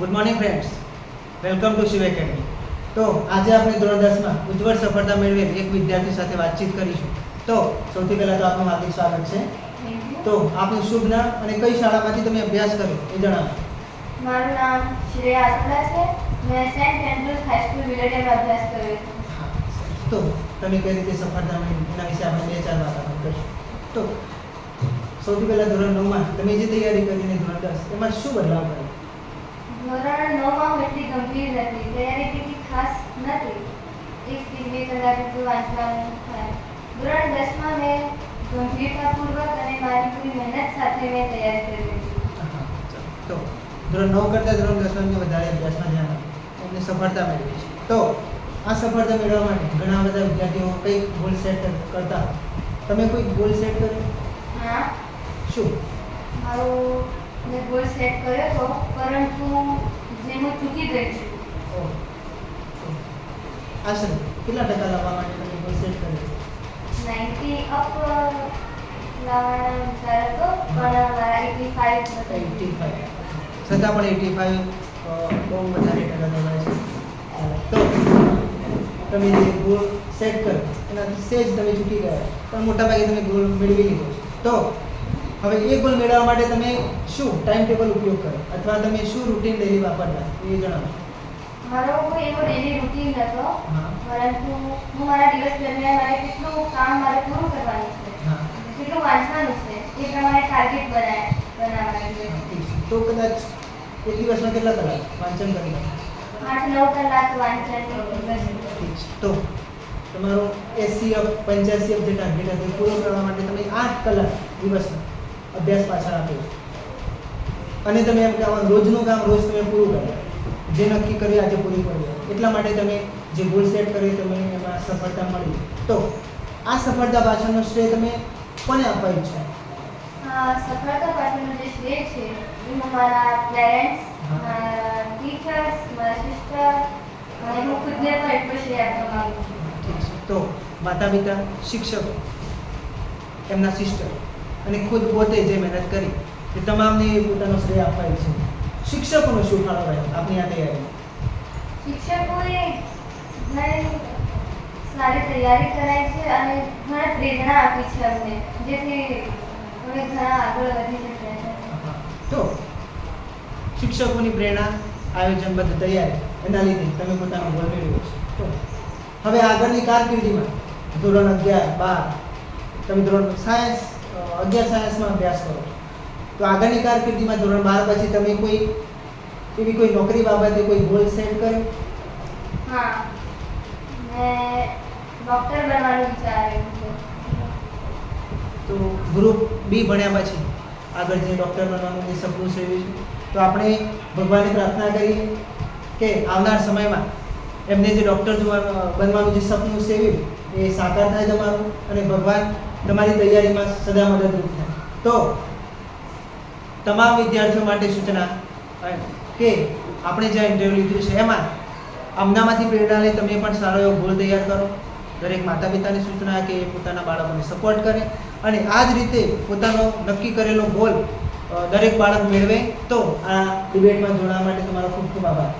Good morning friends welcome to Shiv academy તો આજે આપણે ધોરણ દસમાં ઉજ્જવળ સફળતા મેળવેલ એક વિદ્યાર્થી સાથે વાતચીત કરીશું. તો સૌથી પહેલાં તો આપનું હાર્દિક સ્વાગત છે. તો આપનું શુભ નામ અને કઈ શાળામાંથી તમે અભ્યાસ કર્યો એ જણાવો. મારું નામ શ્રેયા છે. મેં સેન્ટ એન્ડ્રુઝ હાઈસ્કૂલ વિલેડિયામાં અભ્યાસ કર્યો તો તમે કઈ રીતે સફળતા મેળવી? એના વિશે આપણે બે ચાર વાત કરીશું. તો સૌથી પહેલાં ધોરણ નવમાં તમે જે તૈયારી કરીને ધોરણ દસ એમાં શું બદલાવ કર્યો ધોરણ નવમાં એટલી ગંભીર નથી. તૈયારી કેટલી ખાસ નથી. એક થી બે કલાક જેટલું વાંચવાનું થાય. ધોરણ દસમાં મેં ગંભીરતાપૂર્વક અને મારી પૂરી મહેનત સાથે મેં તૈયારી કરી હતી. તો ધોરણ નવ કરતાં ધોરણ દસમાં વધારે અભ્યાસમાં ધ્યાન આપ્યું. એમને સફળતા મેળવી છે. તો આ સફળતા મેળવવા માટે ઘણા બધા વિદ્યાર્થીઓ કંઈક ગોલ સેટ કરતા તમે કોઈ ગોલ સેટ કર્યો? હા. શું? મારો મેં ગોલ સેટ કર્યો હતો પરંતુ જે હું ચૂકી ગઈ છું. તો કેટલા ટકા લાવવા માટે તમે ગોલ સેટ કર્યો? નાઇન્ટી અપ લાવવાનો વિચાર હતો પણ મારા એટી ફાઈવ એટી ફાઈવ છતાં પણ એટી ફાઈવ બહુ વધારે ટકા લેવાય છે. તો તમે જે ગોલ સેટ કર્યો એનાથી સેજ તમે ચૂકી ગયા પણ મોટાભાગે તમે ગોલ મેળવી લીધો તો હવે એ ગોલ મેળવવા માટે તમે શું ટાઈમ ટેબલ ઉપયોગ કરો? અથવા તમે શું રૂટીન ડેલી વાપરતા? એ જણાવો મારો કોઈ એવો ડેલી રૂટીન નતો પરંતુ હું મારા દિવસ દરમિયાન મારે કેટલું કામ મારે પૂરું કરવાનું છે. કેટલું વાંચવાનું છે. એ પ્રમાણે ટાર્ગેટ બનાય બનાવવાનું. તો કદાચ એક દિવસમાં કેટલા કલાક વાંચન કરી? આઠ નવ કલાક વાંચન. તો તમારો એસી અપ પંચ્યાસી અપ જે ટાર્ગેટ હતો પૂરો કરવા માટે તમે આઠ કલાક દિવસનો અભ્યાસ પાછળ આપે અને તમે એમ કહેવાનું રોજનું કામ રોજ તમે પૂરું કર્યું જે નક્કી કર્યું આજે પૂરી કરી એટલા માટે તમે જે ગોલ સેટ કરી તમે એમાં સફળતા મળી. તો આ સફળતા પાછળનો શ્રેય તમે કોને આપવા ઈચ્છો સફળતા પાછળનો જે શ્રેય છે એ મારા પેરેન્ટ્સ મારા ટીચર્સ મારા સિસ્ટર અને હું ખુદને પણ એટલો શ્રેય આપવા માંગુ છું. તો માતા પિતા શિક્ષકો એમના સિસ્ટર અને ખુદ પોતે જે મહેનત કરી એ તમામને પોતાનો શ્રેય આપવા છે. શિક્ષકોનો શું ફાળો રહ્યો આપની આ તૈયારી. શિક્ષકોએ સારી તૈયારી કરાઈ છે અને ઘણા પ્રેરણા આપી છે અમને જેથી અમે ઘણા આગળ વધી શક્યા તો શિક્ષકોની પ્રેરણા આયોજનબદ્ધ તૈયારી એના લીધે તમે પોતાનો ગોલ મેળવ્યો છે. તો હવે આગળની કારકિર્દીમાં ધોરણ અગિયાર બાર તમે ધોરણ સાયન્સ અગિયાર સાયન્સમાં અભ્યાસ કરો. તો આગળની કારકિર્દીમાં ધોરણ બાર પછી તમે કોઈ એવી કોઈ નોકરી બાબતે કોઈ ગોલ સેટ કર્યો હા. મેં ડૉક્ટર બનવાનું વિચાર્યું છે તો ગ્રુપ બી ભણ્યા પછી આગળ જે ડૉક્ટર બનવાનું જે સપનું છે તો આપણે ભગવાનની પ્રાર્થના કરીએ કે આવનાર સમયમાં એમને જે ડૉક્ટર જોવાનું બનવાનું જે સપનું સેવ્યું એ સાકાર થાય તમારું અને ભગવાન તમારી તૈયારીમાં સદા મદદરૂપ થાય. તો, તમામ વિદ્યાર્થીઓ માટે સૂચના કે આપણે જ્યાં ઇન્ટરવ્યૂ લીધું છે, એમાં આમનામાંથી પ્રેરણા લઈ તમે પણ સારો એવો ગોલ તૈયાર કરો. દરેક માતા પિતાની સૂચના કે એ પોતાના બાળકોને સપોર્ટ કરે અને આ જ રીતે પોતાનો નક્કી કરેલો ગોલ દરેક બાળક મેળવે. તો આ ડિબેટમાં જોડાવા માટે તમારો ખૂબ ખૂબ આભાર.